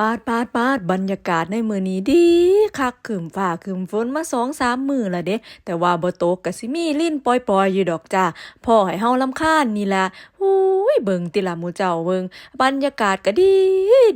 ปาดปาดปาดบรรยากาศในมือนี้ดีคักขึ้นฝ่าขึ้นฝนมาสองสามมือละเด้แต่ว่าบ่ตกกะสิมีลิ้นปล่อยๆอยู่ดอกจ้าพ่อให้เฮาลำคาญนี่ละ หูยเบิ่งติละมูเจ้าเบิ่งบรรยากาศก็ดี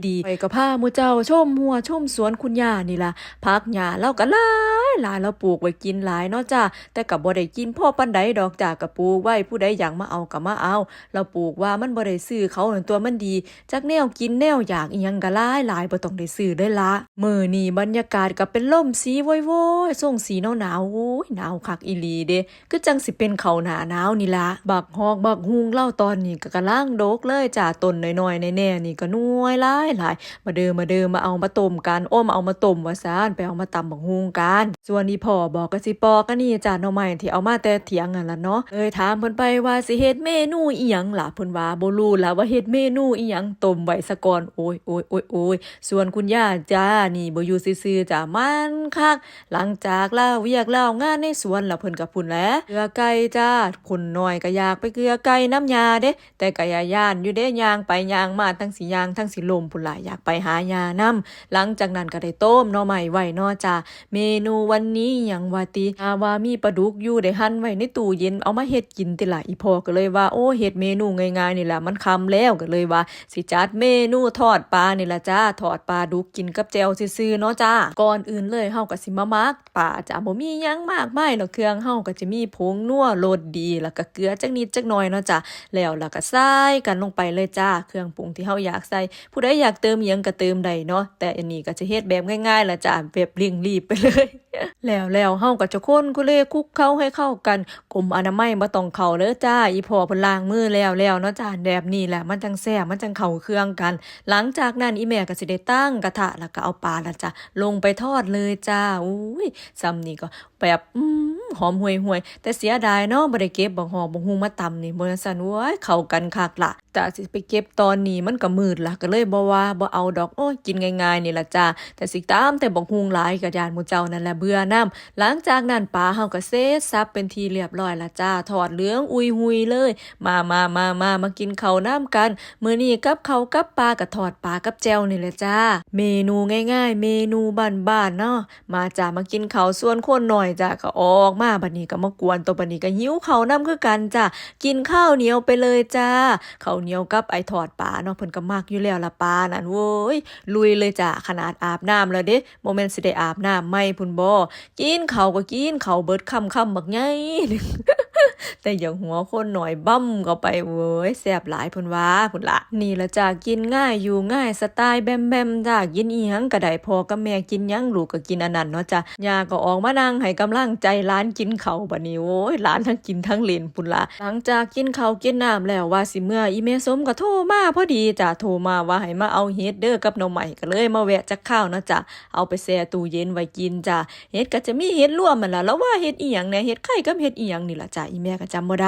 ดีไปก็พามูเจ้าชมหัวชมสวนคุณย่านี่ล่ะพักหญ้าเราก็หลายหลายเราปลูกไว้กินหลายเนาะจ้าแต่ก็บ่ได้กินพ่อปานใดดอกจาก็ปลูกไว้ผู้ใดอยากมาเอาก็มาเอา เราปลูกว่ามันบ่ได้ซื้อเขานั่นตัวมันดีจักแนวกินแนวอยากอีหยังก็หลายหลายบ่ต้องได้ซื้อได้ละมื้อนี้บรรยากาศก็เป็นลมสีโวยๆส่งสีหนาวๆโอ้ยหนาวคักอีหลีเด้คือจังสิเป็นเขาหนาหนาวนี่ละบักฮอกบักฮุงเล่าตอนนี้ก็กำลังโดกเลยจ้าตนน้อยๆในแน่นี่ก็น้อยหลายหลายมาเดิมมาเดิมมาเอามาต้มกันอ้อมเอามาต้มว่าซานไปเอามาตำบักฮุงกันส่วนนี้พ่อบอกก็สิปอกก็นี่จ้าหน่อไม้ที่เอามาแต่เถียงนั่นล่ะเนาะเลยถามเพิ่นไปว่าสิเฮ็ดเมนูอีหยังล่ะเพิ่นว่าบ่รู้ล่ะว่าเฮ็ดเมนูอีหยังต้มไว้ซะก่อนโอ้ยโอ้ยโอ้ยโอ้ยส่วนคุณย่าจ้านี่บ่อยู่ซื่อๆจ้ามันคักหลังจากเล่าเวียกเล่างานในสวนล่ะเพิ่นกับพุ่นแหล้วเกลือไก่จ้าคนน้อยก็อยากไปเกลือไก่น้ำยาเด้แต่ก็อย่ายานอยู่เด้ยางไปยางมาทั้งสิย่างทั้งสิลมพุ่นล่ะอยากไปหายานํหลังจากนั้นก็ได้ต้มน่อไม้ไว้เนาะจ้าเมนูวันนี้หยังวาติอาว่ามีปลาดุกอยู่ได้หั่นไว้ในตู้เย็นเอามาเฮ็ดกินติละอีพอก็เลยว่าโอ้เฮ็ดเมนูง่ายๆนี่แหละมันคำแล้วก็เลยว่าสิจัดเมนูทอดปลานี่ละจ้าทอดปลาดุกกินกับแจ่วซื่อๆเนาะจ้าก่อนอื่นเลยเฮาก็สิมามักปลาจ้าบ่มีหยังมากมายเนาะเครื่องเฮาก็จะมีผงนัวรสดีแล้วก็เกลือจักนิดจักหน่อยเนาะจ้าแล้วแล้วก็ใส่กันลงไปเลยจ้า เครื่องปรุงที่เฮาอยากใส่ ผู้ใดอยากเติมยังก็เติมได้เนาะ แต่อันนี้ก็จะเฮ็ดแบบง่ายๆละจ้าแบบเร่งรีบไปเลย แล้วแล้วเฮาก็จะคนกุเลคุกเข้าให้เข้ากันกรมอนามัยบ่ต้องเข้าเด้อจ้า อีพ่อเพิ่นล้างมือแล้วแล้วเนาะจ้าแบบนี้แหละมันจังแซ่บมันจังเข้าเครื่องกัน หลังจากนั้นอีแม่ก็สิได้ตั้งกระทะแล้วก็เอาปลาละจ้ะลงไปทอดเลยจ้าอุ้ยซ้ำนี่ก็แบบอืม หอมห่วยๆแต่เสียดายเนาะบ่ได้เก็บบักหอมบักฮุงมาตำนี่บ่ซั่นโว้ยเข้ากันคักละแต่สิไปเก็บตอนนี้มันก็มืดละก็เลยบ่ว่าบ่เอาดอกโอ้ยกินง่ายๆนี่ล่ะจ้าแต่สิตามแต่บักฮุงหลายก็ยานหมู่เจ้านั่นแหละเบื่อน้ำหลังจากนั้นปลาเฮาก็เซตซับเป็นทีเรียบร้อยละจ้าทอดเหลืองอุยหุยเลย มามามามามากินข้าวน้ำกันมื้อนี้กับข้าวกับปลากับทอดปลากับแจ่วนี่แหละจ้า เมนูง่ายๆ เมนูบ้านๆเนาะมาจ้ามากินข้าวส่วนคนหน่อยจ้าก็ออกมาบัดนี้ก็มากวนตัวบัดนี้ก็หิวเขาน้ำคือกันจ้ะกินข้าวเหนียวไปเลยจ้าข้าวเหนียวกับไอถอดปลาเนาะเพิ่นก็มักอยู่แล้วละปลานั่นโว้ยลุยเลยจ้ะขนาดอาบน้ำแล้วเด้โมเมนต์สิได้อาบน้ำไม่พุ่นบ่กินเขาก็กินเขาเบิดค่ำๆบักใหญ่ แต่อย่างหัวคนหน่อยบั้มเข้าไปเว้ยแสบหลายพุ่นว่าพุ่นละนี่ละจ้ากินง่ายอยู่ง่ายสไตล์แบมแบมจ้ากินอีหยังก็ได้พอกับแม่กินยังลูกก็กินอันนั้นเนาะจ้ายาก็ออกมานั่งให้กำลังใจร้านกินเขาบัดนี้โอ้ยร้านทั้งกินทั้งเล่นพุ่นละหลังจากกินเขากินน้ำแล้วว่าสิเมื่ออีเมสมก็โทรมาพอดีจ้าโทรมาว่าให้มาเอาเฮดเด้อกับหน่อใหม่ก็เลยมาแวะจักข้าวเนาะจ้าเอาไปแช่ตู้เย็นไว้กินจ้าเฮ็ดก็จะมีเฮ็ดรวมมันละแล้วว่าเฮ็ดอีหยังแหน่ยเฮ็ดไข่กับเฮ็ดอีหยังนี่ละจ้าอีแม่ก็จำบ่ได้